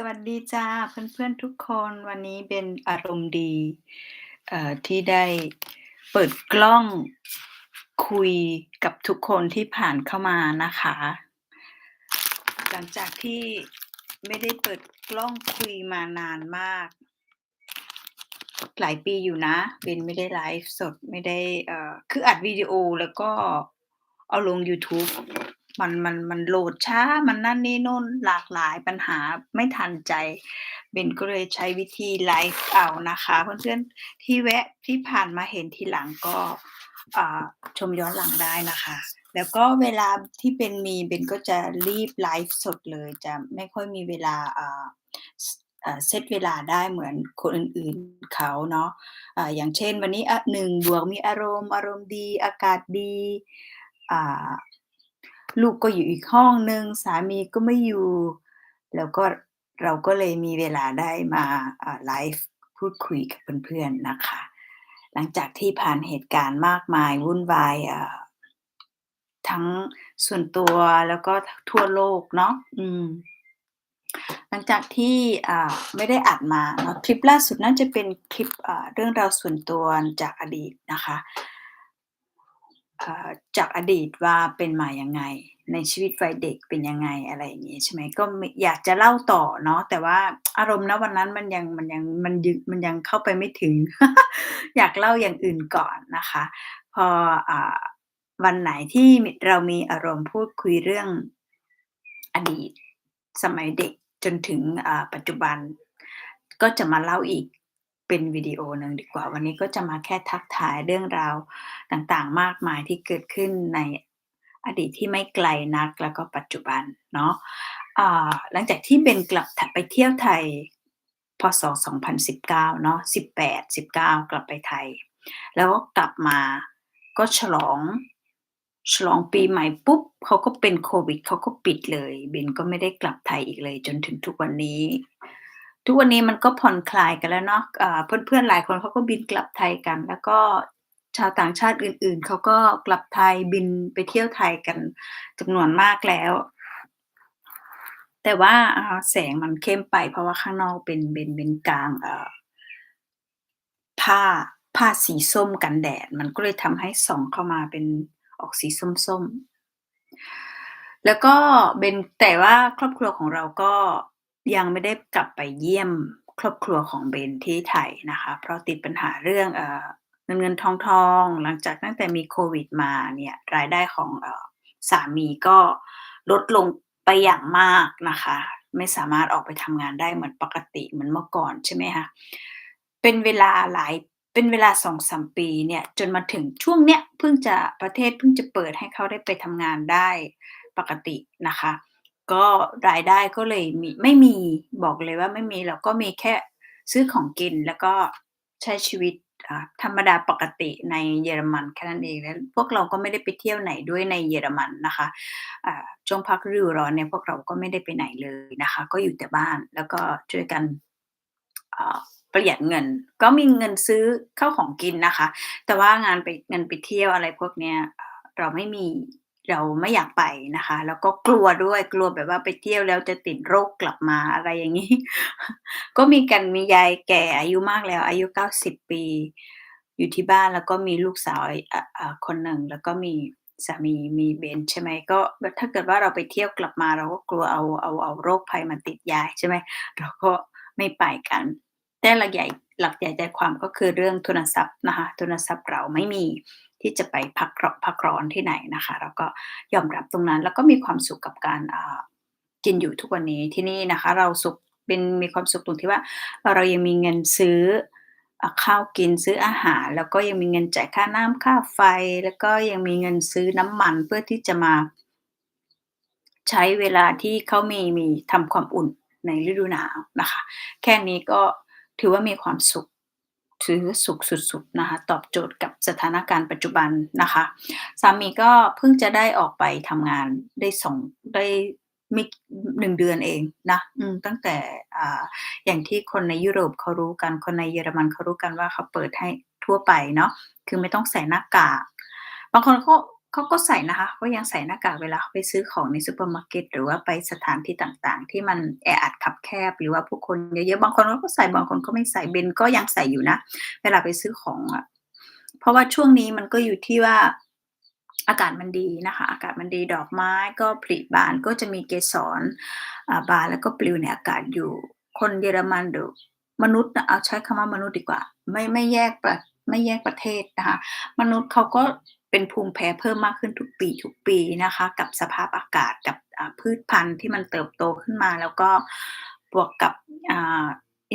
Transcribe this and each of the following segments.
สวัสดีจ้าเพื่อนๆทุกคนวันนี้เป็นอารมณ์ดีที่ได้เปิดกล้องคุยกับทุกคนที่ผ่านเข้ามานะคะ หลังจากที่ไม่ได้เปิดกล้องคุยมานานมาก หลายปีอยู่นะเบนไม่ได้ไลฟ์สดไม่ได้คืออัดวิดีโอแล้วก็เอาลงยูทูบ มันมันมันโหลดช้ามันนั่นนี่นู่นหลากหลายปัญหาไม่ทันใจเบนก็เลยใช้วิธีไลฟ์เอานะคะ เพื่อนๆที่แวะที่ผ่านมาเห็นทีหลังก็ชมย้อนหลังได้นะคะ แล้วก็เวลาที่เป็นมีเบนก็จะรีบไลฟ์สดเลยจะไม่ค่อยมีเวลาเซตเวลาได้เหมือนคนอื่นๆเขาเนาะอ่าอย่างเช่นวันนี้อะ1บวกมีอารมณ์ อารมณ์ดี อากาศดีอ่า ลูกก็อยู่อีกห้องหนึ่งสามีก็ไม่อยู่ แล้วก็เราก็เลยมีเวลาได้มาไลฟ์พูดคุยกับเพื่อนๆนะคะ หลังจากที่ผ่านเหตุการณ์มากมายวุ่นวายทั้งส่วนตัวแล้วก็ทั่วโลกเนาะอืมหลังจากที่ไม่ได้อัดมาเนาคลิปล่าสุดน่าจะเป็นคลิปเรื่องราวส่วนตัวจากอดีตนะคะ จากอดีตว่าเป็นมายังไง ในชีวิตวัยเด็กเป็นยังไงอะไรอย่างงี้ใช่ไหมก็อยากจะเล่าต่อเนาะแต่ว่าอารมณ์ณวันนั้นมันยังมันยังมันยึมันยังเข้าไปไม่ถึง อยากเล่าอย่างอื่นก่อนนะคะ พออวันไหนที่เรามีอารมณ์พูดคุยเรื่องอดีตสมัยเด็กจนถึงปัจจุบัน ก็จะมาเล่าอีก เป็นวิดีโอหนึ่งดีกว่า วันนี้ก็จะมาแค่ทักทายเรื่องราวต่างๆ มากมายที่เกิดขึ้นในอดีตที่ไม่ไกลนักแล้วก็ปัจจุบันเนาะอ่าหลังจากที่เบนกลับไปเที่ยวไทยพ.ศ.2019 เนาะ18 19 กลับไปไทย แล้วก็กลับมาก็ฉลองฉลองปีใหม่ปุ๊บเขาก็เป็นโควิดเขาก็ปิดเลย เบนก็ไม่ได้กลับไทยอีกเลย จนถึงทุกวันนี้ ทุกวันนี้มันก็ผ่อนคลายกันแล้วเนาะอ่าเพื่อนๆหลายคนเขาก็บินกลับไทยกัน แล้วก็ชาวต่างชาติอื่น ๆเขาก็กลับไทยบินไปเที่ยวไทยกันจำนวนมากแล้ว แต่ว่าแสงมันเข้มไป เพราะว่าข้างนอกเป็นเป็นเป็นกางผ้าผ้าสีส้มกันแดด มันก็เลยทำให้ส่องเข้ามาเป็นออกสีส้มๆแล้วก็เบนแต่ว่าครอบครัวของเราก็ ยังไม่ได้กลับไปเยี่ยมครอบครัวของเบนที่ไทยนะคะ เพราะติดปัญหาเรื่องเอ่อเงินๆทองหลังจากตั้งแต่มีโควิดมาเนี่ยรายได้ของสามีก็ลดลงไปอย่างมากนะคะ ไม่สามารถออกไปทำงานได้เหมือนปกติเหมือนเมื่อก่อนใช่ไหมคะเป็นเวลาหลายเป็นเวลา2-3ปีเนี่ยจนมาถึงช่วงเนี้ยเพิ่งจะประเทศเพิ่งจะเปิดให้เขาได้ไปทำงานได้ปกตินะคะ ก็รายได้ก็เลยมีไม่มีบอกเลยว่าไม่มีเราก็มีแค่ซื้อของกินแล้วก็ใช้ชีวิตธรรมดาปกติในเยอรมันแค่นั้นเองแล้วพวกเราก็ไม่ได้ไปเที่ยวไหนด้วยในเยอรมันนะคะช่วงพักฤดูร้อนเนี่ยพวกเราก็ไม่ได้ไปไหนเลยนะคะ ก็อยู่แต่บ้านแล้วก็ช่วยกันประหยัดเงิน ก็มีเงินซื้อข้าวของกินนะคะ แต่ว่างานไปเงินไปเที่ยวอะไรพวกเนี้ยเราไม่มี เราไม่อยากไปนะคะ แล้วก็กลัวด้วยกลัวแบบว่าไปเที่ยวแล้วจะติดโรคกลับมาอะไรอย่างงี้ ก็มีกันมียายแก่อายุมากแล้ว อายุ 90 ปี อยู่ที่บ้านแล้วก็มีลูกสาวอ่าอ่าคนหนึ่งแล้วก็มีสามีมีเบนใช่ไหมก็ถ้าเกิดว่าเราไปเที่ยวกลับมาเราก็กลัวเอาเอาเอาโรคภัยมาติดยายใช่ไหมเราก็ไม่ไปกัน แต่หลักใหญ่หลักใหญ่ใจความก็คือเรื่องทุนทรัพย์นะคะทุนทรัพย์เราไม่มี ที่จะไปพักรพักร้อนที่ไหนนะคะเราก็ยอมรับตรงนั้นแล้วก็มีความสุขกับการกินอยู่ทุกวันนี้ที่นี่นะคะ เราสุขเป็นมีความสุขตรงที่ว่าเรายังมีเงินซื้ออข้าวกินซื้ออาหาร แล้วก็ยังมีเงินจ่ายค่าน้ำค่าไฟ แล้วก็ยังมีเงินซื้อน้ำมันเพื่อที่จะมา ใช้เวลาที่เขามีมีทำความอุ่นในฤดูหนาวนะคะ แค่นี้ก็ถือว่ามีความสุข ถือสุขสุดๆนะคะตอบโจทย์กับสถานการณ์ปัจจุบันนะคะสามีก็เพิ่งจะได้ออกไปทำงานได้สองได้ไม่หนึ่งเดือนเองนะตั้งแต่ออย่างที่คนในยุโรปเขารู้กันคนในเยอรมันเขารู้กันว่าเขาเปิดให้ทั่วไปเนาะคือไม่ต้องใส่หน้ากากบางคนก็ เขาก็ใส่นะคะก็ยังใส่หน้ากากเวลาไปซื้อของในซูเปอร์มาร์เก็ตหรือว่าไปสถานที่ต่างๆ ที่มันแออัดคับแคบ หรือว่าผู้คนเยอะๆบางคนเขาก็ใส่บางคนก็ไม่ใส่เบนก็ยังใส่อยู่นะ เวลาไปซื้อของอะเพราะว่าช่วงนี้มันก็อยู่ที่ว่าอากาศมันดีนะคะ อากาศมันดีดอกไม้ก็ผลิบานก็จะมีเกสรอ่าบานแล้วก็ปลิวในอากาศอยู่ คนเยอรมันหรือมนุษย์เอาใช้คำว่ามนุษย์ดีกว่า ไม่ไม่แยกประไม่แยกประเทศนะคะ มนุษย์เขาก็ เป็นภูมิแพ้เพิ่มมากขึ้นทุกปีๆนะคะ กับสภาพอากาศกับพืชพันธุ์ที่มันเติบโตขึ้นมา แล้วก็บวกกับอ่า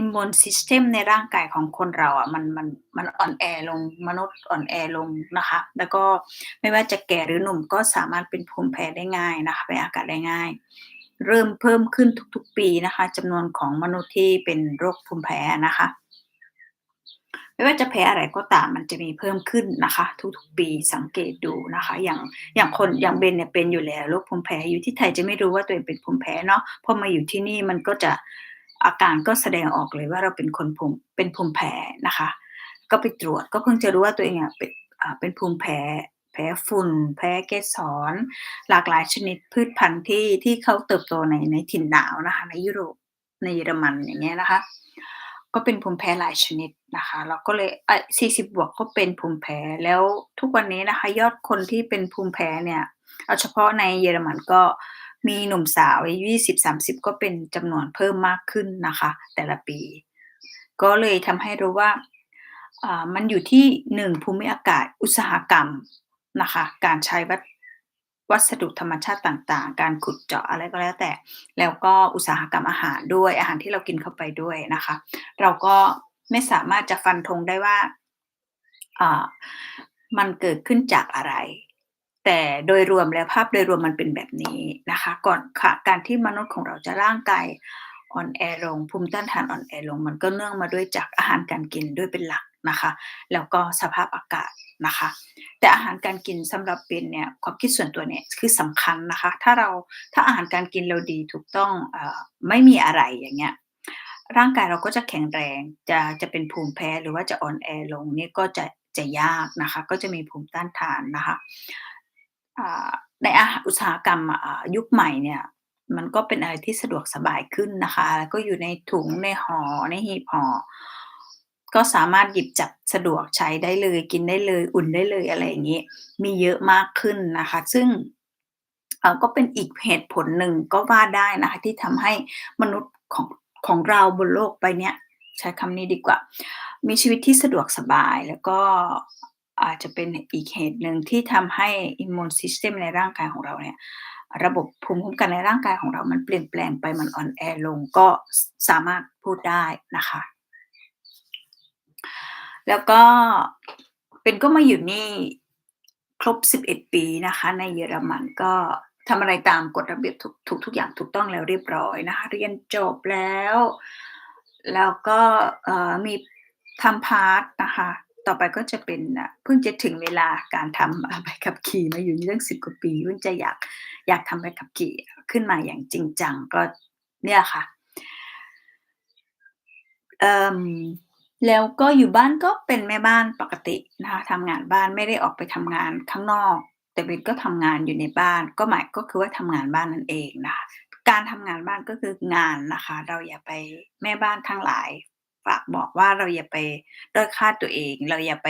immune system ในร่างกายของคนเราอะมันมันมันอ่อนแอลงมนุษย์อ่อนแอลงนะคะ แล้วก็ไม่ว่าจะแก่หรือหนุ่มก็สามารถเป็นภูมิแพ้ได้ง่ายนะคะแพ้อากาศได้ง่าย เริ่มเพิ่มขึ้นทุกๆปีนะคะจำนวนของมนุษย์ที่เป็นโรคภูมิแพ้นะคะ ไม่ว่าจะแพ้อะไรก็ตามมันจะมีเพิ่มขึ้นนะคะ ทุกๆปีสังเกตดูนะคะ อย่างอย่างคนอย่างเบนเนี่ยเป็นอยู่แล้วโรคภูมิแพ้อยู่ที่ไทยจะไม่รู้ว่าตัวเองเป็นภูมิแพ้เนาะพอมาอยู่ที่นี่มันก็จะอาการก็แสดงออกเลยว่าเราเป็นคนภูมิเป็นภูมิแพ้นะคะ ก็ไปตรวจก็เพิ่งจะรู้ว่าตัวเองอะเป็นอ่าเป็นภูมิแพ้แพ้ฝุ่น แพ้เกสร หลากหลายชนิดพืชพันธุ์ที่ที่เขาเติบโตในในถิ่นหนาวนะคะ ในยุโรปในเยอรมันอย่างเงี้ยนะคะ ก็เป็นภูมิแพ้หลายชนิดนะคะ เราก็เลยเอ๊ย40บวกก็เป็นภูมิแพ้แล้วทุกวันนี้นะคะ ยอดคนที่เป็นภูมิแพ้เนี่ยเอาเฉพาะในเยอรมันก็มีหนุ่มสาวอายุ20-30ก็เป็นจำนวนเพิ่มมากขึ้นนะคะ แต่ละปี ก็เลยทำให้รู้ว่ามันอยู่ที่1ภูมิอากาศอุตสาหกรรมนะคะ การใช้วัส วัสดุธรรมชาติต่างๆ การขุดเจาะอะไรก็แล้วแต่ แล้วก็อุตสาหกรรมอาหารด้วยอาหารที่เรากินเข้าไปด้วยนะคะ เราก็ไม่สามารถจะฟันธงได้ว่าอ่ามันเกิดขึ้นจากอะไร แต่โดยรวมแล้วภาพโดยรวมมันเป็นแบบนี้นะคะ ก่อนค่ะการที่มนุษย์ของเราจะร่างกายอ่อนแอลงภูมิต้านทานอ่อนแอลง มันก็เนื่องมาด้วยจากอาหารการกินด้วยเป็นหลักนะคะ แล้วก็สภาพอากาศ นะคะ แต่อาหารการกินสำหรับเบนเนี่ยความคิดส่วนตัวเนี่ยคือสำคัญนะคะ ถ้าเราถ้าอาหารการกินเราดีถูกต้องอไม่มีอะไรอย่างเงี้ยร่างกายเราก็จะแข็งแรงจะจะเป็นภูมิแพ้หรือว่าจะอ่อนแอลงนี่ก็จะจะยากนะคะ ก็จะมีภูมิต้านทานนะคะในอาหารอุตสาหกรรมยุคใหม่เนี่ยมันก็เป็นอะไรที่สะดวกสบายขึ้นนะคะ แล้วก็อยู่ในถุงในห่อในหีบห่อ ก็สามารถหยิบจับสะดวกใช้ได้เลย กินได้เลย อุ่นได้เลยอะไรอย่างงี้ มีเยอะมากขึ้นนะคะ ซึ่งก็เป็นอีกเหตุผลหนึ่งก็ว่าได้นะคะ ที่ทำให้มนุษย์ของของเราบนโลกใบเนี้ยใช้คำนี้ดีกว่า มีชีวิตที่สะดวกสบายแล้วก็อาจจะเป็นอีกเหตุหนึ่งที่ทำให้ immune system ในร่างกายของเราเนี่ยระบบภูมิคุ้มกันในร่างกายของเรามันเปลี่ยนแปลงไปมันอ่อนแอลงก็สามารถพูดได้นะคะ แล้วก็เบนก็มาอยู่นี่ครบ 11 ปีนะคะ ในเยอรมันก็ทำอะไรตามกฎระเบียบทุกทุกทุกอย่างถูกต้องแล้วเรียบร้อยนะคะ เรียนจบแล้ว แล้วก็มีทำพาร์ตนะคะ ต่อไปก็จะเป็นเพิ่งจะถึงเวลาการทำใบขับขี่มาอยู่นี่ตั้ง10กว่าปีเพิ่งจะอยากอยากทำใบขับขี่ขึ้นมาอย่างจริงจังก็เนี่ยค่ะเอ่อ แล้วก็อยู่บ้านก็เป็นแม่บ้านปกตินะคะทำงานบ้านไม่ได้ออกไปทำงานข้างนอก แต่เบนก็ทำงานอยู่ในบ้าน ก็หมายก็คือว่าทำงานบ้านนั่นเองนะคะการทำงานบ้านก็คืองานนะคะ เราอย่าไปแม่บ้านทั้งหลายฝากบอกว่าเราอย่าไปด้อยค่าตัวเอง เราอย่าไป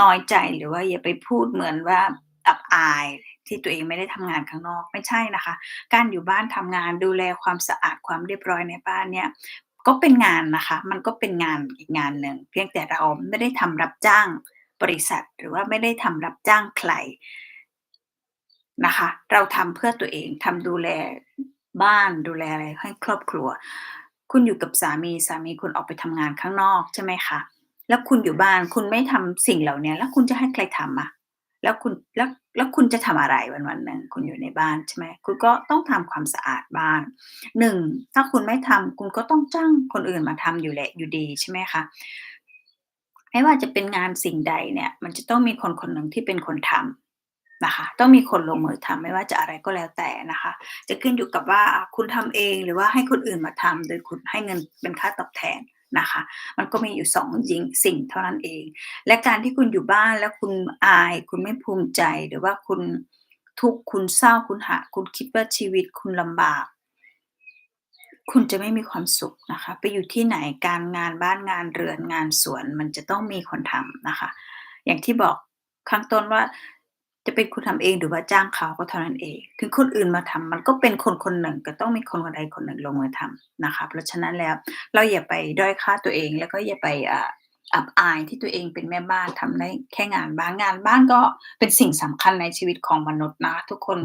น้อยใจหรือว่าอย่าไปพูดเหมือนว่าอับอายที่ตัวเองไม่ได้ทำงานข้างนอกไม่ใช่นะคะ การอยู่บ้านทำงานดูแลความสะอาดความเรียบร้อยในบ้านเนี่ย ก็เป็นงานนะคะ มันก็เป็นงานอีกงานหนึ่งเพียงแต่เราไม่ได้ทำรับจ้างบริษัท หรือว่าไม่ได้ทำรับจ้างใครนะคะ เราทำเพื่อตัวเองทำดูแลบ้านดูแลอะไรให้ครอบครัว คุณอยู่กับสามีสามีคุณออกไปทำงานข้างนอกใช่ไหมคะแล้วคุณอยู่บ้านคุณไม่ทำสิ่งเหล่านี้แล้วคุณจะให้ใครทำอะ? แล้วคุณแล้วแล้วคุณจะทำอะไรวันๆหนึ่งคุณอยู่ในบ้านใช่ไหมคุณก็ต้องทำความสะอาดบ้าน1ถ้าคุณไม่ทำคุณก็ต้องจ้างคนอื่นมาทำอยู่แหละอยู่ดีใช่ไหมคะไม่ว่าจะเป็นงานสิ่งใดเนี่ย มันจะต้องมีคนคนหนึ่งที่เป็นคนทำนะคะต้องมีคนลงมือทำไม่ว่าจะอะไรก็แล้วแต่นะคะ จะขึ้นอยู่กับว่าอ่าคุณทำเองหรือว่าให้คนอื่นมาทำโดยคุณให้เงินเป็นค่าตอบแทน นะคะ มันก็มีอยู่2ยิงสิ่งเท่านั้นเอง และการที่คุณอยู่บ้านแล้วคุณอาย คุณไม่ภูมิใจหรือว่าคุณทุกข์คุณเศร้าคุณหะคุณคิดว่าชีวิตคุณลำบาก คุณจะไม่มีความสุขนะคะ ไปอยู่ที่ไหนการงานบ้านงานเรือนงานสวนมันจะต้องมีคนทำนะคะ อย่างที่บอกข้างต้นว่า จะเป็นคุณทำเองหรือว่าจ้างเขาก็เท่านั้นเอง ถึงคนอื่นมาทำมันก็เป็นคนคนหนึ่งก็ต้องมีคนคนใดคนหนึ่งลงมือทำนะคะ เพราะฉะนั้นแล้วเราอย่าไปด้อยค่าตัวเอง แล้วก็อย่าไปอับอายที่ตัวเองเป็นแม่บ้านทำได้แค่งานบ้านงานบ้านก็เป็นสิ่งสำคัญในชีวิตของมนุษย์นะทุกคน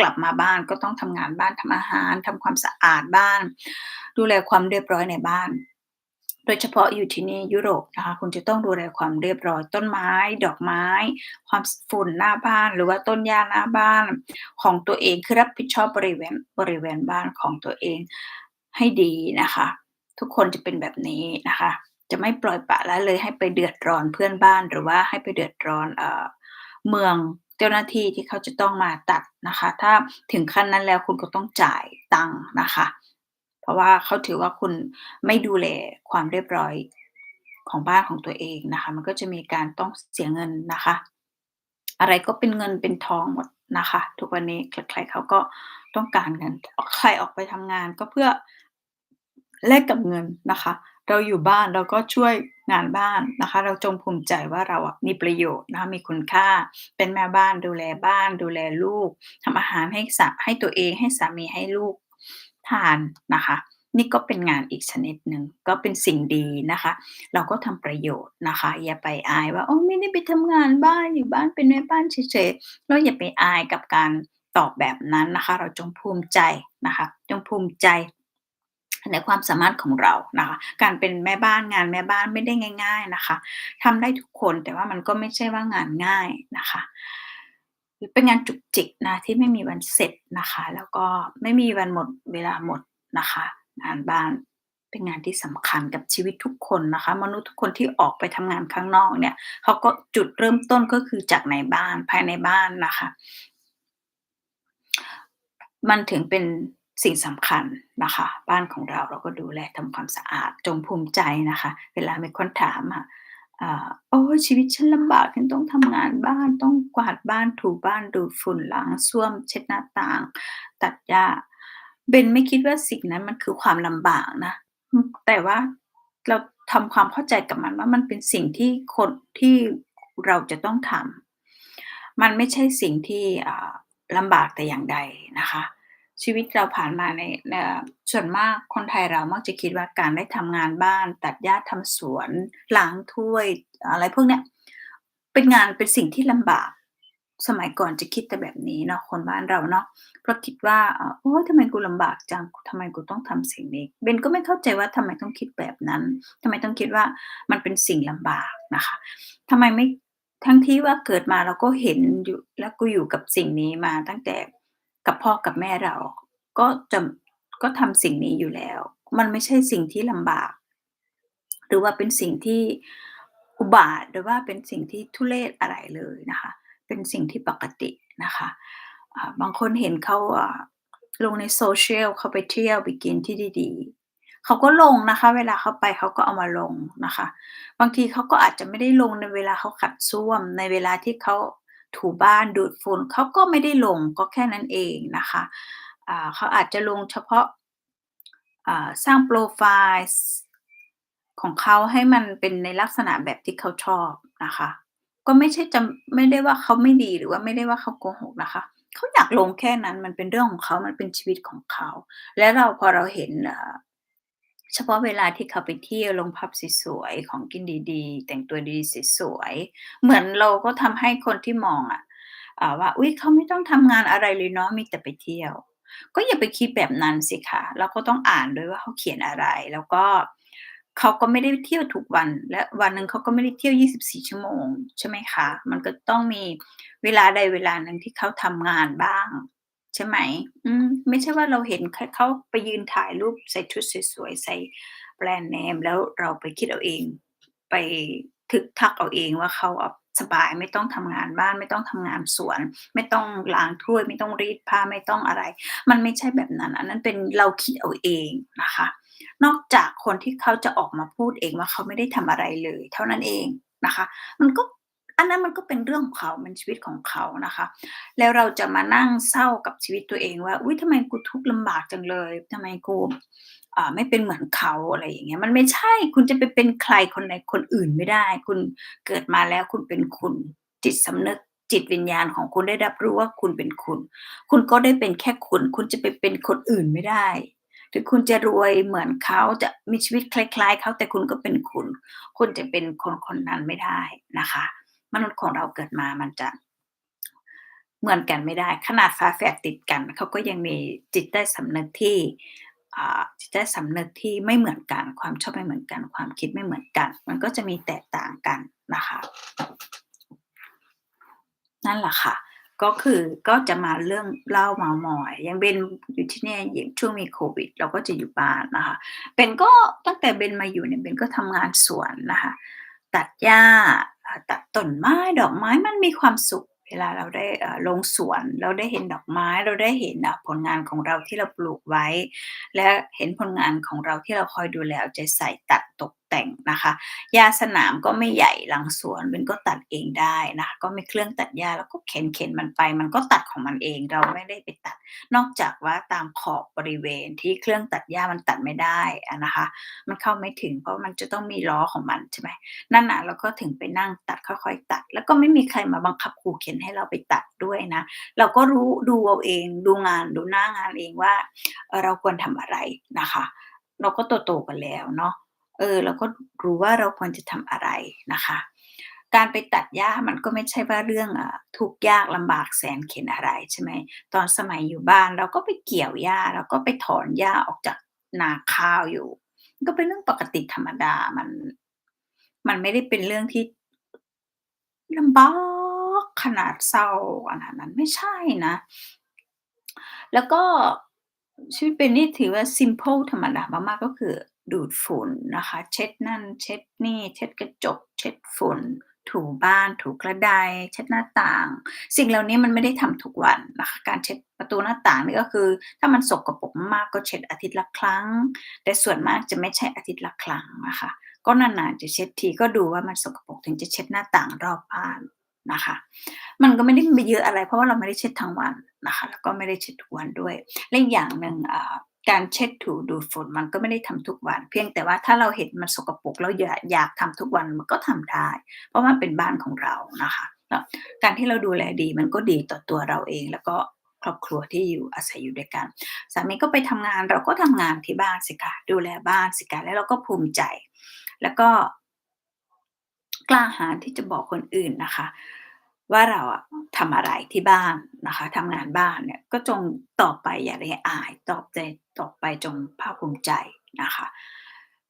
กลับมาบ้านก็ต้องทำงานบ้านทำอาหารทำความสะอาดบ้าน ดูแลความเรียบร้อยในบ้าน โดยเฉพาะอยู่ที่นี่ยุโรปนะคะคุณจะต้องดูแลความเรียบร้อยต้นไม้ ดอกไม้ ความฝุ่นหน้าบ้าน หรือว่าต้นหญ้าหน้าบ้านของตัวเองคือรับผิดชอบบริเวณบริเวณบ้านของตัวเองให้ดีนะคะ ทุกคนจะเป็นแบบนี้นะคะ จะไม่ปล่อยปะละเลยให้ไปเดือดร้อนเพื่อนบ้าน หรือว่าให้ไปเดือดร้อนเอ่อเมืองเจ้าหน้าที่ที่เขาจะต้องมาตัดนะคะ ถ้าถึงขั้นนั้นแล้วคุณก็ต้องจ่ายตังค์นะคะ เพราะว่าเขาถือว่าคุณไม่ดูแลความเรียบร้อยของบ้านของตัวเองนะคะ มันก็จะมีการต้องเสียเงินนะคะ อะไรก็เป็นเงินเป็นทองหมดนะคะ ทุกวันนี้ใครๆเขาก็ต้องการเงินใครออกไปทำงานก็เพื่อแลกกับเงินนะคะ เราอยู่บ้านเราก็ช่วยงานบ้านนะคะ เราจงภูมิใจว่าเราอะมีประโยชน์นะคะมีคุณค่าเป็นแม่บ้านดูแลบ้าน ดูแลลูกทำอาหารให้สะให้ตัวเองให้สามีให้ลูก ทานนะคะ นี่ก็เป็นงานอีกชนิดหนึ่งก็เป็นสิ่งดีนะคะ เราก็ทำประโยชน์นะคะ อย่าไปอายว่าโอ้ไม่ได้ไปทำงานบ้านอยู่บ้านเป็นแม่บ้านเฉยๆแล้วอย่าไปอายกับการตอบแบบนั้นนะคะ เราจงภูมิใจนะคะ จงภูมิใจในความสามารถของเรานะคะ การเป็นแม่บ้านงานแม่บ้านไม่ได้ง่าย ๆนะคะทำได้ทุกคนแต่ว่ามันก็ไม่ใช่ว่างานง่ายนะคะ เป็นงานจุกจิกนะที่ไม่มีวันเสร็จนะคะ แล้วก็ไม่มีวันหมดเวลาหมดนะคะ งานบ้านเป็นงานที่สำคัญกับชีวิตทุกคนนะคะ มนุษย์ทุกคนที่ออกไปทำงานข้างนอกเนี่ยเขาก็จุดเริ่มต้นก็คือจากในบ้านภายในบ้านนะคะ มันถึงเป็นสิ่งสำคัญนะคะ บ้านของเราเราก็ดูแลทำความสะอาดจงภูมิใจนะคะ เวลามีคนถามอะ อ่า"โอ๊ยชีวิตฉันลำบากฉันต้องทำงานบ้าน ต้องกวาดบ้าน ถูบ้าน ดูดฝุ่น ล้างส้วม เช็ดหน้าต่าง ตัดหญ้า"เบนไม่คิดว่าสิ่งนั้นมันคือความลำบากนะ อืม แต่ว่าเราทำความเข้าใจกับมันว่า มันเป็นสิ่งที่คน ที่เราจะต้องทำ มันไม่ใช่สิ่งที่ อ่า ลำบากแต่อย่างใดนะคะ ชีวิตเราผ่านมาในส่วนมากคนไทยเรามักจะคิดว่าการได้ทำงานบ้าน ตัดหญ้าทำสวนล้างถ้วยอะไรพวกเนี้ยเป็นงานเป็นสิ่งที่ลำบาก สมัยก่อนจะคิดแต่แบบนี้เนาะคนบ้านเราเนาะเพราะคิดว่า"โอ๊ยทำไมกูลำบากจังทำไมกูต้องทำสิ่งนี้"เบนก็ไม่เข้าใจว่าทำไมต้องคิดแบบนั้นทำไมต้องคิดว่ามันเป็นสิ่งลำบากนะคะทำไมไม่ทั้งที่ว่าเกิดมาเราก็เห็นอยู่แล้วก็อยู่กับสิ่งนี้มาตั้งแต่ กับพ่อกับแม่เรา ก็จะก็ทำสิ่งนี้อยู่แล้ว มันไม่ใช่สิ่งที่ลำบาก หรือว่าเป็นสิ่งที่อุบาทหรือว่าเป็นสิ่งที่ทุเรศอะไรเลยนะคะ เป็นสิ่งที่ปกตินะคะบางคนเห็นเขาลงใน social เขาไปเที่ยวไปกินที่ดีๆ เขาก็ลงนะคะ เวลาเขาไปเขาก็เอามาลงนะคะ บางทีเขาก็อาจจะไม่ได้ลงในเวลาเขาขัดส้วมในเวลาที่เขา ถูบ้านดูดฝุ่นเขาก็ไม่ได้ลงก็แค่นั้นเองนะคะอ่าเขาอาจจะลงเฉพาะสร้างโพรไฟล์ของเขาให้มันเป็นในลักษณะแบบที่เขาชอบนะคะ ก็ไม่ใช่จำไม่ได้ว่าเขาไม่ดีหรือว่าไม่ได้ว่าเขาโกหกนะคะเขาอยากลงแค่นั้นมันเป็นเรื่องของเขามันเป็นชีวิตของเขา และเราพอเราเห็น เฉพาะเวลาที่เขาไปเที่ยวลงภาพสวยๆของกินดีๆ แต่งตัวดีๆสวยๆเหมือนเราก็ทำให้คนที่มองอะอ่าว่า"อุ๊ยเขาไม่ต้องทำงานอะไรเลยเนาะมีแต่ไปเที่ยว"ก็อย่าไปคิดแบบนั้นสิคะเราก็ต้องอ่านด้วยว่าเขาเขียนอะไร แล้วก็เขาก็ไม่ได้เที่ยวทุกวัน และวันหนึ่งเขาก็ไม่ได้เที่ยว 24 ชั่วโมง ใช่ไหมคะ มันก็ต้องมีเวลาใดเวลาหนึ่งที่เขาทำงานบ้าง ใช่ไหม อืม ไม่ใช่ว่าเราเห็นเขาไปยืนถ่ายรูปใส่ชุดสวยๆ ใส่แบรนด์เนม แล้วเราไปคิดเอาเอง ไปทึกทักเอาเองว่าเขาอะสบายไม่ต้องทำงานบ้าน ไม่ต้องทำงานสวน ไม่ต้องล้างถ้วย ไม่ต้องรีดผ้าไม่ต้องอะไร มันไม่ใช่แบบนั้น อันนั้นเป็นเราคิดเอาเองนะคะ นอกจากคนที่เขาจะออกมาพูดเองว่าเขาไม่ได้ทำอะไรเลย เท่านั้นเองนะคะ มันก็ อันนั้นมันก็เป็นเรื่องของเขามันชีวิตของเขานะคะ แล้วเราจะมานั่งเศร้ากับชีวิตตัวเองว่าอุ๊ยทำไมกูทุกข์ลำบากจังเลยทำไมกูไม่เป็นเหมือนเขาอะไรอย่างเงี้ยมันไม่ใช่คุณจะไปเป็นใครคนใดคนอื่นไม่ได้ คุณเกิดมาแล้วคุณเป็นคุณจิตสำนึกจิตวิญญาณของคุณได้รับรู้ว่าคุณเป็นคุณ คุณก็ได้เป็นแค่คุณ คุณจะไปเป็นคนอื่นไม่ได้ถึงคุณจะรวยเหมือนเขาจะมีชีวิตคล้าย ๆเขาแต่คุณก็เป็นคุณ คุณจะเป็นคนคนนั้นไม่ได้นะคะ มนุษย์ของเราเกิดมามันจะเหมือนกันไม่ได้ ขนาดฝาแฝดติดกันเขาก็ยังมีจิตใต้สำนึกที่จิตใต้สำนึกที่ไม่เหมือนกัน ความชอบไม่เหมือนกัน ความคิดไม่เหมือนกัน มันก็จะมีแตกต่างกันนะคะ นั่นแหละค่ะ ก็คือก็จะมาเรื่องเล่าเมาหมอย ยังเบนอยู่ที่เนี่ยอย่างช่วงมีโควิด เราก็จะอยู่บ้านนะคะเบนก็ตั้งแต่เบนมาอยู่เนี่ยเบนก็ทำงานสวนนะคะ ตัดหญ้า ตัดต้นไม้ดอกไม้มันมีความสุข เวลาเราได้ลงสวนเราได้เห็นดอกไม้เราได้เห็นผลงานของเราที่เราปลูกไว้ และเห็นผลงานของเราที่เราคอยดูแลเอาใจใส่ตัดตกแต่งนะคะหญ้าสนามก็ไม่ใหญ่หลังสวนมันก็ตัดเองได้นะคะก็มีเครื่องตัดหญ้าแล้วก็เข็นเข็นมันไป มันก็ตัดของมันเองเราไม่ได้ไปตัด นอกจากว่าตามขอบบริเวณที่เครื่องตัดหญ้ามันตัดไม่ได้นะคะ มันเข้าไม่ถึงเพราะมันจะต้องมีล้อของมันใช่ไหมนั่นนะเราก็ถึงไปนั่งตัดค่อยๆ ตัด แล้วก็ไม่มีใครมาบังคับขู่เข็นให้เราไปตัดด้วยนะ เราก็รู้ดูเอาเองดูงานดูหน้างานเองว่าเราควรทำอะไรนะคะ เราก็โตๆกันแล้วเนาะ เออเราก็รู้ว่าเราควรจะทำอะไรนะคะ การไปตัดหญ้ามันก็ไม่ใช่ว่าเรื่องอทุกยากลำบากแสนเข็นอะไรใช่ไหมตอนสมัยอยู่บ้านเราก็ไปเกี่ยวหญ้าเราก็ไปถอนหญ้าออกจากนาข้าวอยู่ ก็เป็นเรื่องปกติธรรมดามัน มันไม่ได้เป็นเรื่องที่ลำบากขนาดเศร้าขนาดนั้นไม่ใช่นะ แล้วก็ชีวิตเป็นนี่ถือว่า simple ธรรมดามากๆก็คือ ดูดฝุ่นนะคะ เช็ดนั่น เช็ดนี่ เช็ดกระจก เช็ดฝุ่น ถูบ้าน ถูกระไดเช็ดหน้าต่าง สิ่งเหล่านี้มันไม่ได้ทำทุกวันนะคะ การเช็ดประตูหน้าต่างนี่ก็คือ ถ้ามันสกปรกมากก็เช็ดอาทิตย์ละครั้ง แต่ส่วนมากจะไม่ใช่อาทิตย์ละครั้งนะคะ ก็นานๆจะเช็ดทีก็ดูว่ามันสกปรกถึงจะเช็ดหน้าต่างรอบบ้านนะคะ มันก็ไม่ได้ไปเยอะอะไร เพราะว่าเราไม่ได้เช็ดทั้งวันนะคะ แล้วก็ไม่ได้เช็ดทุกวันด้วยและอย่างหนึ่ง การเช็ดถูดูดฝุ่นมันก็ไม่ได้ทำทุกวัน เพียงแต่ว่าถ้าเราเห็นมันสกปรกแล้วอยากอยากทำทุกวันมันก็ทำได้ เพราะมันเป็นบ้านของเรานะคะแล้วการที่เราดูแลดีมันก็ดีต่อตัวเราเองแล้วก็ครอบครัวที่อยู่อาศัยอยู่ด้วยกัน สามีก็ไปทำงานเราก็ทำงานที่บ้านสิคะดูแลบ้านสิคะแล้วเราก็ภูมิใจ แล้วก็กล้าหาญที่จะบอกคนอื่นนะคะ ว่าเราอะทำอะไรที่บ้านนะคะทำงานบ้านเนี่ยก็จงต่อไปอย่าได้อายตอบใจ ต่อไปจงภาคภูมิใจนะคะ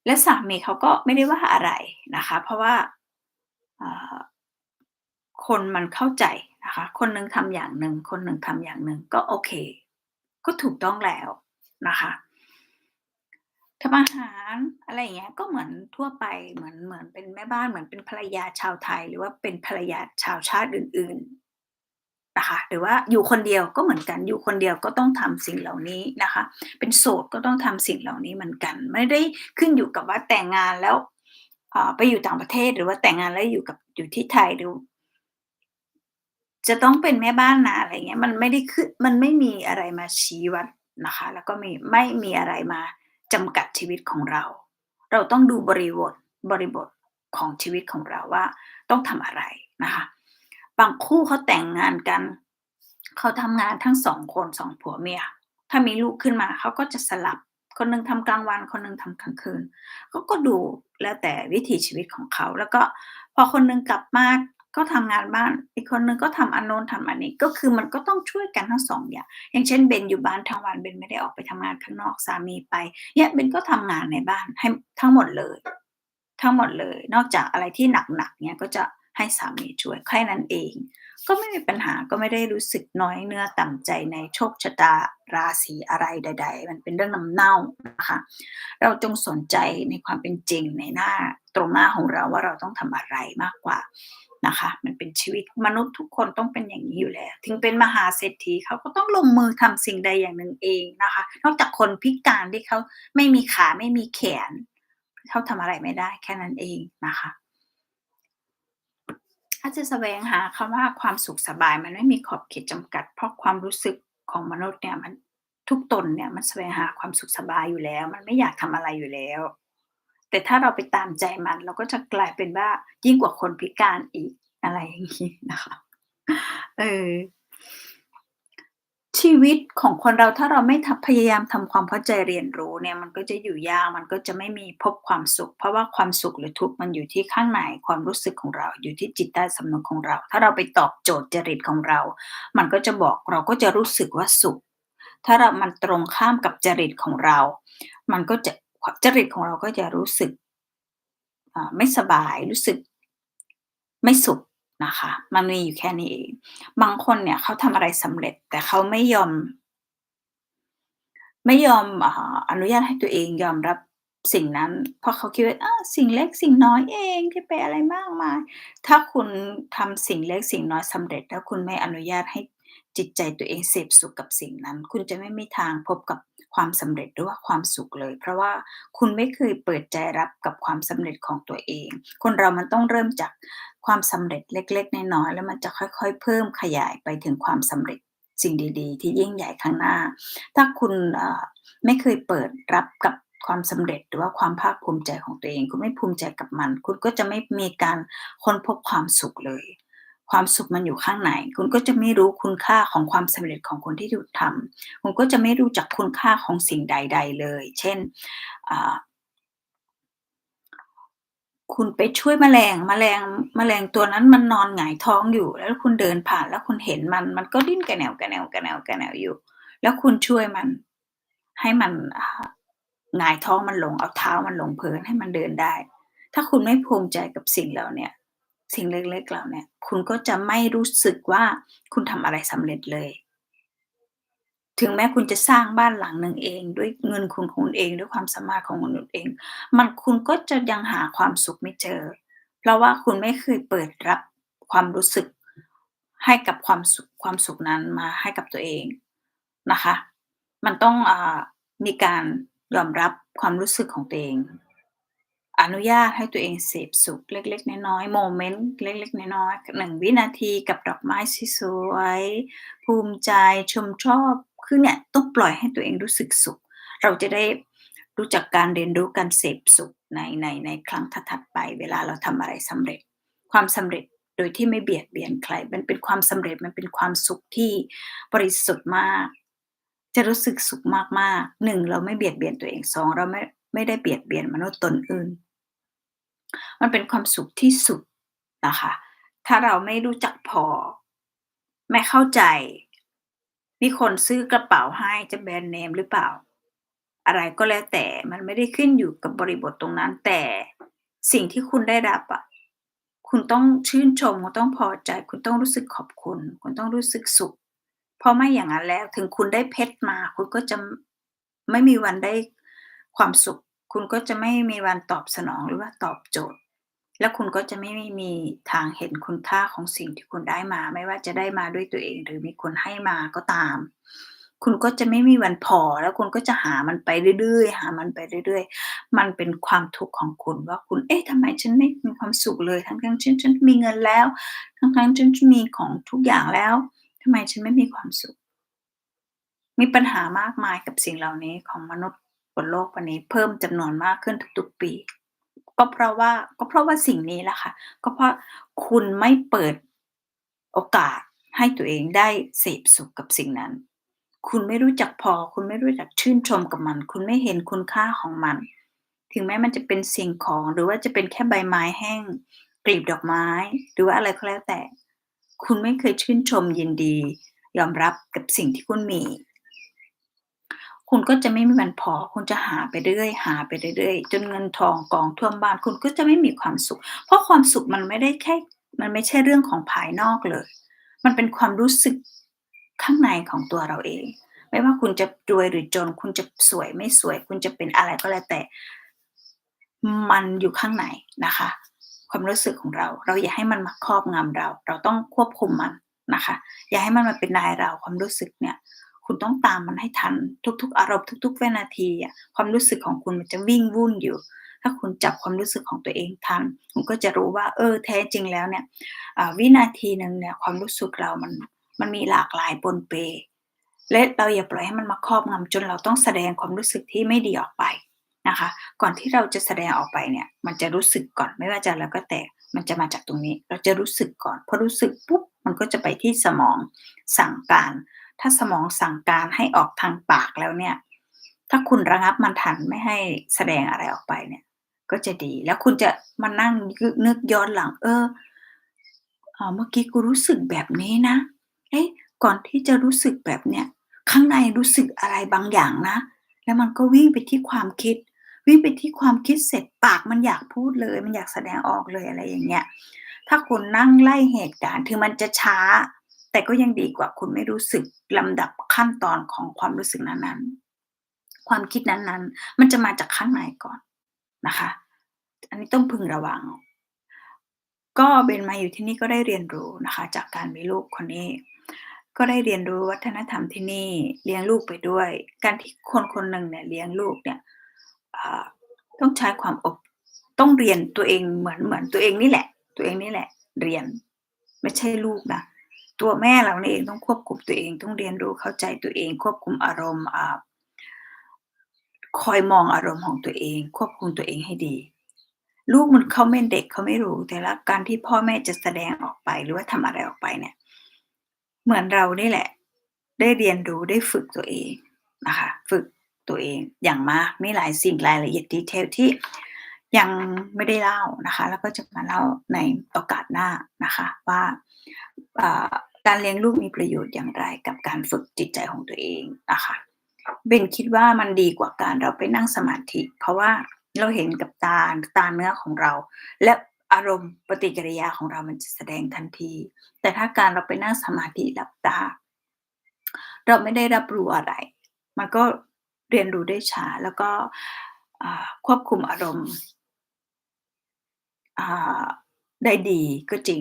และสามีเขาก็ไม่ได้ว่าอะไรนะคะ เพราะว่าคนมันเข้าใจนะคะ คนหนึ่งทำอย่างหนึ่งคนหนึ่งทำอย่างหนึ่งก็โอเค ก็ถูกต้องแล้วนะคะทำอาหารอะไรอย่างเงี้ยก็เหมือนทั่วไปเหมือนเหมือนเป็นแม่บ้านเหมือนเป็นภรรยาชาวไทย หรือว่าเป็นภรรยาชาวชาติอื่น นะคะหรือว่าอยู่คนเดียวก็เหมือนกันอยู่คนเดียวก็ต้องทำสิ่งเหล่านี้นะคะ เป็นโสดก็ต้องทำสิ่งเหล่านี้เหมือนกัน ไม่ได้ขึ้นอยู่กับว่าแต่งงานแล้วไปอยู่ต่างประเทศหรือว่าแต่งงานแล้วอยู่กับอยู่ที่ไทยหรือจะต้องเป็นแม่บ้านนะอะไรเงี้ยมันไม่ได้ขึ้นมันไม่มีอะไรมาชี้วัดนะคะ แล้วก็ไม่ไม่มีอะไรมาจำกัดชีวิตของเรา เราต้องดูบริบทบริบทของชีวิตของเราว่าต้องทำอะไรนะคะ บางคู่เขาแต่งงานกัน เขาทำงานทั้งสองคนสองผัวเมีย ถ้ามีลูกขึ้นมาเขาก็จะสลับ คนนึงทำกลางวัน คนนึงทำกลางคืนเขาก็ดูแล้วแต่วิถีชีวิตของเขา แล้วก็พอคนนึงกลับมาก็ทำงานบ้าน อีกคนนึงก็ทำอันโน้นทำอันนี้ ก็คือมันก็ต้องช่วยกันทั้งสองอย่าง อย่างเช่นเบนอยู่บ้านทั้งวันเบนไม่ได้ออกไปทำงานข้างนอกสามีไปเนี่ยเบนก็ทำงานในบ้านให้ทั้งหมดเลย ทั้งหมดเลย นอกจากอะไรที่หนักๆเนี่ยก็จะ ให้สามีช่วยแค่นั้นเอง ก็ไม่มีปัญหาก็ไม่ได้รู้สึกน้อยเนื้อต่ำใจในโชคชะตาราศีอะไรใด ๆ มันเป็นเรื่องน้ำเน่านะคะ เราจงสนใจในความเป็นจริงในหน้าตรงหน้าของเราว่าเราต้องทำอะไรมากกว่านะคะมันเป็นชีวิตมนุษย์ทุกคนต้องเป็นอย่างนี้อยู่แล้ว ถึงเป็นมหาเศรษฐีเขาก็ต้องลงมือทำสิ่งใดอย่างหนึ่งเองนะคะ นอกจากคนพิการที่เขาไม่มีขาไม่มีแขนเขาทำอะไรไม่ได้แค่นั้นเองนะคะ ถ้าจะแสวงหาคำว่าความสุขสบายมันไม่มีขอบเขตจำกัด เพราะความรู้สึกของมนุษย์เนี่ยมันทุกตนเนี่ยมันแสวงหาความสุขสบายอยู่แล้ว มันไม่อยากทำอะไรอยู่แล้ว แต่ถ้าเราไปตามใจมัน เราก็จะกลายเป็นว่ายิ่งกว่าคนพิการอีกอะไรอย่างนี้นะคะ เออ ชีวิตของคนเราถ้าเราไม่ทำพยายามทำความเข้าใจเรียนรู้เนี่ยมันก็จะอยู่ยากมันก็จะไม่มีพบความสุข เพราะว่าความสุขหรือทุกข์มันอยู่ที่ข้างในความรู้สึกของเราอยู่ที่จิตใต้สำนึกของเรา ถ้าเราไปตอบโจทย์จริตของเรา มันก็จะบอกเราก็จะรู้สึกว่าสุข ถ้าเรามันตรงข้ามกับจริตของเรา มันก็จะจริตของเราก็จะรู้สึกไม่สบายรู้สึกไม่สุข นะคะ มันมีอยู่แค่นี้เอง บางคนเนี่ยเขาทำอะไรสำเร็จแต่เขาไม่ยอม ไม่ยอมออนุญาตให้ตัวเองยอมรับสิ่งนั้น เพราะเขาคิดว่าอาสิ่งเล็กสิ่งน้อยเองที่ไปอะไรมากมาย ถ้าคุณทำสิ่งเล็กสิ่งน้อยสำเร็จ แล้วคุณไม่อนุญาตให้จิตใจตัวเองเสพสุขกับสิ่งนั้น คุณจะไม่มีทางพบกับ ความสำเร็จหรือว่าความสุขเลย เพราะว่าคุณไม่เคยเปิดใจรับกับความสำเร็จของตัวเอง คนเรามันต้องเริ่มจากความสำเร็จเล็ก ๆน้อยๆแล้วมันจะค่อย ๆ เพิ่มขยายไปถึงความสำเร็จสิ่งดี ๆ ที่ยิ่งใหญ่ข้างหน้า ถ้าคุณไม่เคยเปิดรับกับความสำเร็จหรือว่าความภาคภูมิใจของตัวเอง คุณไม่ภูมิใจกับมัน คุณก็จะไม่มีการค้นพบความสุขเลย ความสุขมันอยู่ข้างในคุณก็จะไม่รู้คุณค่าของความสำเร็จของคนที่ถูกทำคุณก็จะไม่รู้จักคุณค่าของสิ่งใด ๆ เลย เช่นคุณไปช่วยแมลงแมลงแมลงตัวนั้นมันนอนหงายท้องอยู่ แล้วคุณเดินผ่านแล้วคุณเห็นมันมันก็ดิ้นกระแหนวๆๆๆอยู่ แล้วคุณช่วยมัน ให้มันหงายท้องมันลงเอาเท้ามันลงพื้นให้มันเดินได้ ถ้าคุณไม่ภูมิใจกับสิ่งเหล่านี้ สิ่งเล็กๆเหล่านี้คุณก็จะไม่รู้สึกว่าคุณทำอะไรสำเร็จเลย ถึงแม้คุณจะสร้างบ้านหลังหนึ่งเอง ด้วยเงินคุณของคุณเองด้วยความสามารถของคุณเอง มันคุณก็จะยังหาความสุขไม่เจอ เพราะว่าคุณไม่เคยเปิดรับความรู้สึกให้กับความสุขความสุขนั้นมาให้กับตัวเองนะคะ มันต้องอมีการยอมรับความรู้สึกของตัวเอง อนุญาตให้ตัวเองเสพสุขเล็กๆ น้อยๆโมเมนต์เล็กๆ น้อยๆ1วินาทีกับดอกไม้สวยๆภูมิใจชมชอบคือเนี่ยต้องปล่อยให้ตัวเองรู้สึกสุข เราจะได้รู้จักการเรียนรู้การเสพสุขในในในครั้งถัดๆไป เวลาเราทำอะไรสำเร็จ ความสำเร็จโดยที่ไม่เบียดเบียนใคร มันเป็นความสำเร็จมันเป็นความสุขที่บริสุทธิ์มาก จะรู้สึกสุขมากๆ1เราไม่เบียดเบียนตัวเอง2เราไม่ไม่ได้เบียดเบียนมนุษย์ตนอื่น มันเป็นความสุขที่สุดนะคะ ถ้าเราไม่รู้จักพอ ไม่เข้าใจ มีคนซื้อกระเป๋าให้จะแบรนด์เนมหรือเปล่า อะไรก็แล้วแต่มันไม่ได้ขึ้นอยู่กับบริบทตรงนั้น แต่สิ่งที่คุณได้รับอะคุณต้องชื่นชม คุณต้องพอใจ คุณต้องรู้สึกขอบคุณ คุณต้องรู้สึกสุข เพราะไม่อย่างนั้นแล้ว ถึงคุณได้เพชรมา คุณก็จะไม่มีวันได้ความสุข คุณก็จะไม่มีวันตอบสนองหรือว่าตอบโจทย์ แล้วคุณก็จะไม่มีทางเห็นคุณค่าของสิ่งที่คุณได้มา ไม่ว่าจะได้มาด้วยตัวเอง หรือมีคนให้มาก็ตาม คุณก็จะไม่มีวันพอ แล้วคุณก็จะหามันไปเรื่อยๆ หามันไปเรื่อยๆ มันเป็นความทุกข์ของคุณว่าคุณ เอ๊ะทำไมฉันไม่มีความสุขเลย ทั้งๆฉันฉันมีเงินแล้ว ทั้งๆฉันฉันมีของทุกอย่างแล้วทำไมฉันไม่มีความสุข มีปัญหามากมายกับสิ่งเหล่านี้ของมนุษย์ บนโลกใบนี้เพิ่มจำนวนมากขึ้นทุกๆปี ก็เพราะว่าก็เพราะว่าสิ่งนี้แหละค่ะ ก็เพราะคุณไม่เปิดโอกาสให้ตัวเองได้เสพสุขกับสิ่งนั้น คุณไม่รู้จักพอ คุณไม่รู้จักชื่นชมกับมัน คุณไม่เห็นคุณค่าของมัน ถึงแม้มันจะเป็นสิ่งของหรือว่าจะเป็นแค่ใบไม้แห้งกลีบดอกไม้ หรือว่าอะไรก็แล้วแต่ คุณไม่เคยชื่นชมยินดี ยอมรับกับสิ่งที่คุณมี คุณก็จะไม่มีวันพอ คุณจะหาไปเรื่อยๆหาไปเรื่อยๆจนเงินทองกองท่วมบ้านคุณก็จะไม่มีความสุข เพราะความสุขมันไม่ได้แค่มันไม่ใช่เรื่องของภายนอกเลย มันเป็นความรู้สึกข้างในของตัวเราเอง ไม่ว่าคุณจะรวยหรือจน คุณจะสวยไม่สวย คุณจะเป็นอะไรก็แล้วแต่ มันอยู่ข้างในนะคะคความรู้สึกของเรา เราอย่าให้มันมาครอบงำเรา เราต้องควบคุมมันนะคะ อย่าให้มันมาเป็นนายเราความรู้สึกเนี่ย คุณต้องตามมันให้ทันทุก ๆ อารมณ์ทุกๆวินาทีอะความรู้สึกของคุณมันจะวิ่งวุ่นอยู่ ถ้าคุณจับความรู้สึกของตัวเองทันคุณก็จะรู้ว่าเออแท้จริงแล้วเนี่ยวินาทีหนึ่งเนี่ยความรู้สึกเรามันมันมีหลากหลายปนเป และเราอย่าปล่อยให้มันมาครอบงำจนเราต้องแสดงความรู้สึกที่ไม่ดีออกไปนะคะ ก่อนที่เราจะแสดงออกไปเนี่ยมันจะรู้สึกก่อนไม่ว่าจะอะไรก็แต่มันจะมาจากตรงนี้ เราจะรู้สึกก่อนพอรู้สึกปุ๊บมันก็จะไปที่สมองสั่งการ ถ้าสมองสั่งการให้ออกทางปากแล้วเนี่ย ถ้าคุณระงับมันทันไม่ให้แสดงอะไรออกไปเนี่ย ก็จะดีแล้วคุณจะมานั่งยึนึกย้อนหลัง เออเมื่อกี้กูรู้สึกแบบนี้นะเอ๊ะก่อนที่จะรู้สึกแบบเนี้ยข้างในรู้สึกอะไรบางอย่างนะ แล้วมันก็วิ่งไปที่ความคิด วิ่งไปที่ความคิดเสร็จปากมันอยากพูดเลย มันอยากแสดงออกเลยอะไรอย่างเงี้ยถ้าคุณนั่งไล่เหตุการณ์ถึงมันจะช้า แต่ก็ยังดีกว่าคุณไม่รู้สึกลำดับขั้นตอนของความรู้สึกนั้นๆ ความคิดนั้นๆ มันจะมาจากข้างในก่อนนะคะ อันนี้ต้องพึงระวัง ก็เบนมาอยู่ที่นี่ก็ได้เรียนรู้นะคะ จากการมีลูกคนนี้ ก็ได้เรียนรู้วัฒนธรรมที่นี่เลี้ยงลูกไปด้วย การที่คนคนหนึ่งเนี่ยเลี้ยงลูกเนี่ยต้องใช้ความอบต้องเรียนตัวเองเหมือนเหมือนตัวเองนี่แหละ ตัวเองนี่แหละ เรียนไม่ใช่ลูกนะ ตัวแม่เราเองต้องควบคุมตัวเองต้องเรียนรู้เข้าใจตัวเอง ควบคุมอารมณ์อ่าคอยมองอารมณ์ของตัวเอง ควบคุมตัวเองให้ดี ลูกมันเขาเป็นเด็กเขาไม่รู้แต่ละการที่พ่อแม่จะแสดงออกไปหรือว่าทำอะไรออกไปเนี่ย เหมือนเรานี่แหละ ได้เรียนรู้ได้ฝึกตัวเองนะคะฝึกตัวเองอย่างมากมีหลายสิ่งรายละเอียด detail ที่ยังไม่ได้เล่านะคะ แล้วก็จะมาเล่าในโอกาสหน้านะคะว่า การเลี้ยงลูกมีประโยชน์อย่างไรกับการฝึกจิตใจของตัวเองนะคะเบนคิดว่ามันดีกว่าการเราไปนั่งสมาธิ เพราะว่าเราเห็นกับตาตาเนื้อของเรา และอารมณ์ปฏิกิริยาของเรามันจะแสดงทันที แต่ถ้าการเราไปนั่งสมาธิหลับตา เราไม่ได้รับรู้อะไร มันก็เรียนรู้ได้ช้าแล้วก็ควบคุมอารมณ์ได้ดีก็จริง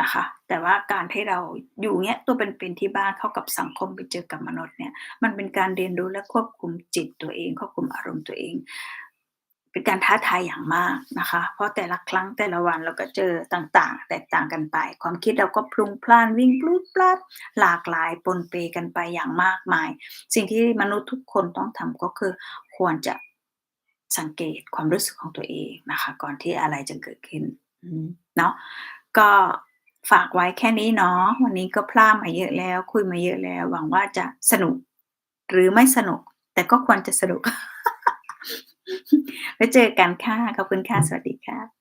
นะคะ แต่ว่าการที่เราอยู่เงี้ยตัวเป็นๆที่บ้านเข้ากับสังคมไปเจอกับมนุษย์เนี่ย มันเป็นการเรียนรู้และควบคุมจิตตัวเอง ควบคุมอารมณ์ตัวเอง เป็นการท้าทายอย่างมากนะคะ เพราะแต่ละครั้งแต่ละวันเราก็เจอต่างๆ แตกต่างกันไป ความคิดเราก็พลุงพล่านวิ่งปลูดปลัดหลากหลายปนเปกันไปอย่างมากมาย สิ่งที่มนุษย์ทุกคนต้องทำก็คือควรจะสังเกตความรู้สึกของตัวเองนะคะ ก่อนที่อะไรจะเกิดขึ้นเนาะก็ ฝากไว้แค่นี้เนาะวันนี้ก็พร่ำมาเยอะแล้ว คุยมาเยอะแล้ว หวังว่าจะสนุก หรือไม่สนุก แต่ก็ควรจะสนุกไว้เจอกันค่ะขอบคุณค่ะสวัสดีค่ะ